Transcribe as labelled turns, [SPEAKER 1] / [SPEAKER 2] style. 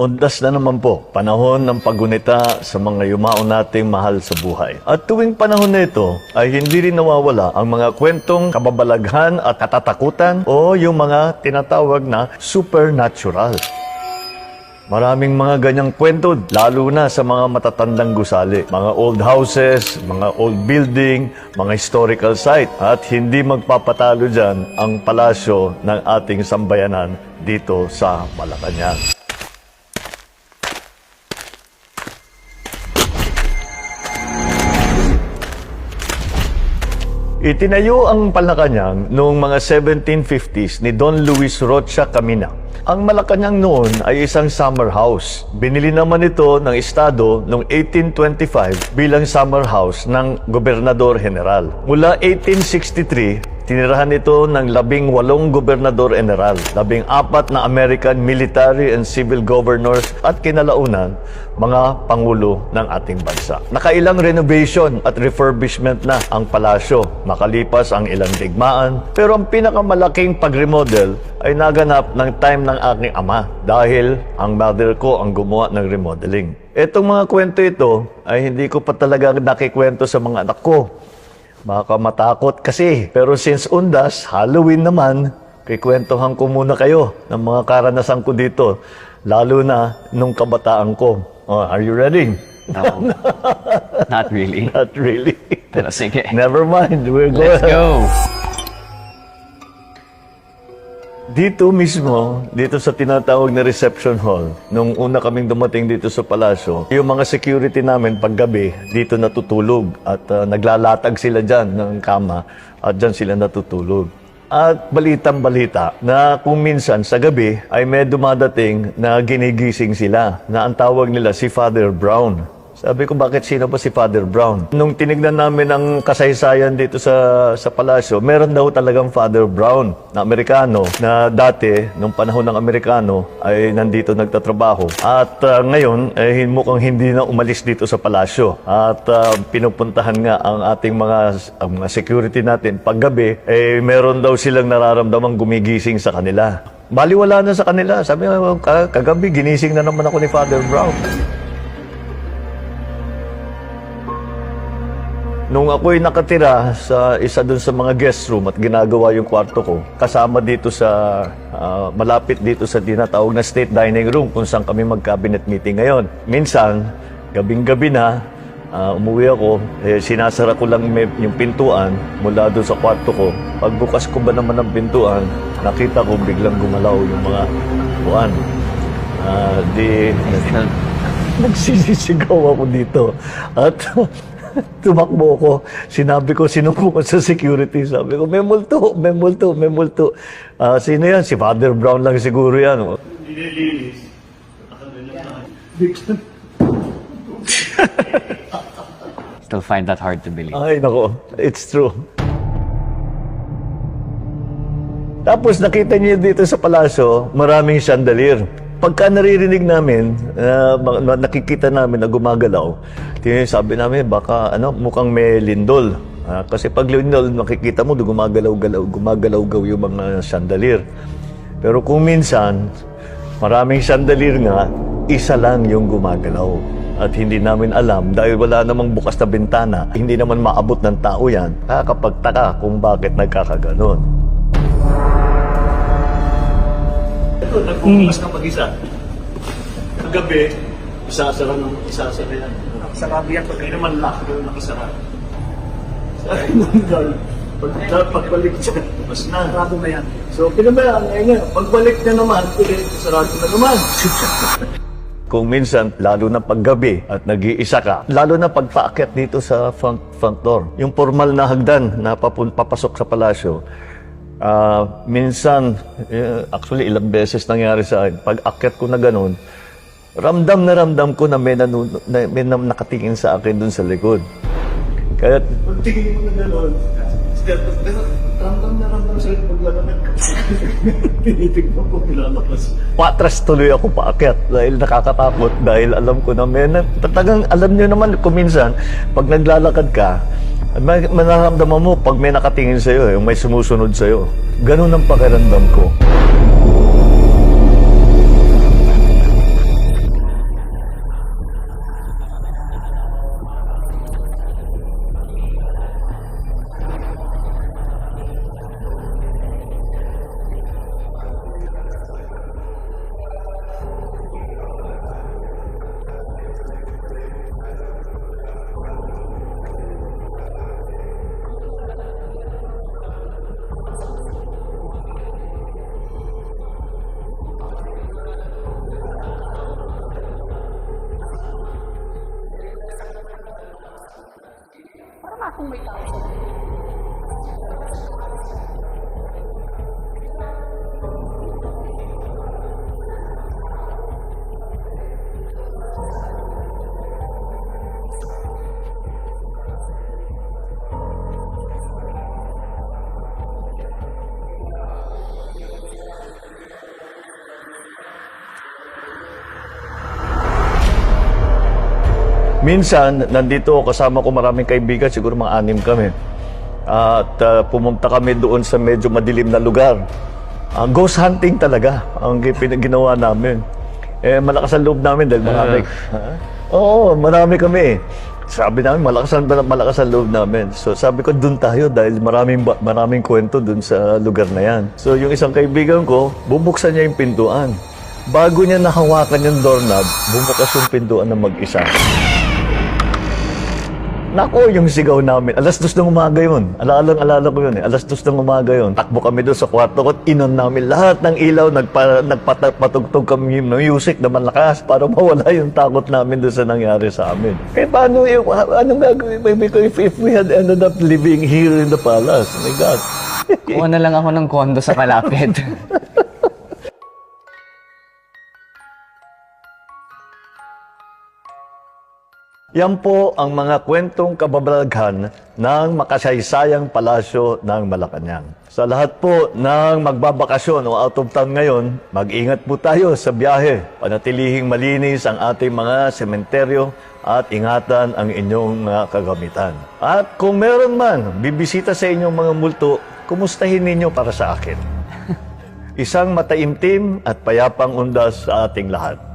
[SPEAKER 1] Undas na naman po, panahon ng pagunita sa mga yumao nating mahal sa buhay. At tuwing panahon na ito, ay hindi rin nawawala ang mga kwentong kababalaghan at katatakutan o yung mga tinatawag na supernatural. Maraming mga ganyang kwento, lalo na sa mga matatandang gusali. Mga old houses, mga old building, mga historical site. At hindi magpapatalo dyan ang palasyo ng ating sambayanan dito sa Malacanang. Itinayo ang Malacanang noong mga 1750s ni Don Luis Rocha Camina. Ang Malacanang noon ay isang summer house. Binili naman ito ng Estado noong 1825 bilang summer house ng Gobernador General. Mula 1863, Tinirahan ito ng labing walong gobernador general, labing apat na American military and civil governors at kinalaunan mga pangulo ng ating bansa. Nakailang renovation at refurbishment na ang palasyo, makalipas ang ilang digmaan. Pero ang pinakamalaking pag-remodel ay naganap ng time ng aking ama dahil ang mother ko ang gumawa ng remodeling. Itong mga kwento ito ay hindi ko pa talaga nakikwento sa mga anak ko Baka matakot kasi. Pero since undas, Halloween naman, kikwentuhan ko muna kayo ng mga karanasan ko dito. Lalo na nung kabataan ko. Oh, are you ready?
[SPEAKER 2] No, not really.
[SPEAKER 1] Not really.
[SPEAKER 2] Pero sige.
[SPEAKER 1] Never mind. We're
[SPEAKER 2] Let's
[SPEAKER 1] going.
[SPEAKER 2] go!
[SPEAKER 1] Dito mismo, dito sa tinatawag na reception hall, nung una kaming dumating dito sa palasyo, yung mga security namin paggabi, dito natutulog at ah, naglalatag sila dyan ng kama at dyan sila natutulog. At balitang balita na kung minsan sa gabi ay may dumadating na ginigising sila na ang tawag nila si Father Brown. Sabi ko, bakit sino ba si Father Brown? Nung tinignan namin ang kasaysayan dito sa, sa palasyo, meron daw talagang Father Brown na Amerikano na dati, nung panahon ng Amerikano, ay nandito nagtatrabaho. At ah, ngayon, ay mukhang hindi na umalis dito sa palasyo. At ah, pinupuntahan nga ang ating mga, ang mga security natin. Paggabi, eh, meron daw silang nararamdamang gumigising sa kanila. Baliwala na sa kanila. Sabi nga, "Ka- kagabi, ginising na naman ako ni Father Brown. Nung ako'y nakatira sa isa dun sa mga guest room at ginagawa yung kwarto ko, kasama dito sa, ah, malapit dito sa tinatawag na state dining room kung saan kami mag-cabinet meeting ngayon. Minsan, gabing-gabi na, ah, umuwi ako, eh, sinasara ko lang may- yung pintuan mula doon sa kwarto ko. Pagbukas ko ba naman ng pintuan, nakita ko biglang gumalaw yung mga buwan. Ah, di, Nagsisisigaw ako dito. At tumakbo ako. Sinabi ko, sinuko ko sa security. Sabi ko, may multo, may multo, may multo. Ah, sino yan? Si Father Brown lang siguro yan.
[SPEAKER 2] Still find that hard to believe.
[SPEAKER 1] Ay, nako. It's true. Tapos nakita niyo dito sa palasyo, maraming chandelier. Pagka naririnig namin, na ma- nakikita namin na gumagalaw, sabi namin, baka ano, mukhang may lindol. Ah, kasi pag lindol, makikita mo, gumagalaw-galaw, gumagalaw-gaw yung mga chandelier. Pero kung minsan, maraming chandelier nga, isa lang yung gumagalaw. At hindi namin alam dahil wala namang bukas na bintana, hindi naman maabot ng tao yan, kakapagtaka kung bakit nagkakaganon. Ito, nagbubukas ka mag-isa. Kagabi, isasara ng isasara yan. Sarado yan pag naman lock yung nakasara. Pag, pagbalik siya, mas na. Sarado na yan. So, pinabayaan ngayon nga. Pagbalik na naman, ulit, sarado na naman. Kung minsan, lalo na paggabi at nag-iisa ka, lalo na pagpaakyat dito sa front, front door, yung formal na hagdan na papun, papasok sa palasyo, ah, minsan, eh, actually ilang beses nangyari sa akin, pag akyat ko na ganun, ramdam na ramdam ko na may, nanun, na, may nam- nakatingin sa akin dun sa likod. Kaya, pag tingin mo na gano'n, ramdam na ramdam sa paglalakad ka. Tinitignan ko nilalabas. Patras tuloy ako paakyat dahil nakakatakot dahil alam ko na may na, talagang alam nyo naman kuminsan pag naglalakad ka manaramdaman mo pag may nakatingin sa'yo, yung may sumusunod sa'yo. Ganun ang pakiramdam ko.
[SPEAKER 3] Kung may tao sa
[SPEAKER 1] Minsan, nandito kasama ko maraming kaibigan, siguro mga anim kami. At ah, pumunta kami doon sa medyo madilim na lugar. Ang ghost hunting talaga ang gin- ginawa namin. Eh, malakas ang loob namin dahil marami. Ha? Oo, marami kami. Sabi namin, malakas ang, malakas ang loob namin. So sabi ko, doon tayo dahil maraming, maraming kwento doon sa lugar na yan. So yung isang kaibigan ko, bubuksan niya yung pintuan. Bago niya nahawakan yung doorknob, bumukas yung pintuan ng mag-isa. Nako, yung sigaw namin. Alas dos ng umaga yun. Alaalang alala ko yun eh. Alas dos ng umaga yun. Takbo kami doon sa kwarto ko. Inon namin lahat ng ilaw. Nagpa, nagpatugtog kami ng music na malakas para mawala yung takot namin doon sa nangyari sa amin. Eh paano yung, anong gagawin? If, if we had ended up living here in the palace. Oh my God.
[SPEAKER 2] Kuha na lang ako ng kondo sa kalapit.
[SPEAKER 1] Yan po ang mga kwentong kababalaghan ng makasaysayang palasyo ng Malacanang. Sa lahat po ng magbabakasyon o out of town ngayon, mag-ingat po tayo sa biyahe. Panatilihing malinis ang ating mga sementeryo at ingatan ang inyong mga kagamitan. At kung meron man bibisita sa inyong mga multo, kumustahin ninyo para sa akin. Isang mataimtim at payapang undas sa ating lahat.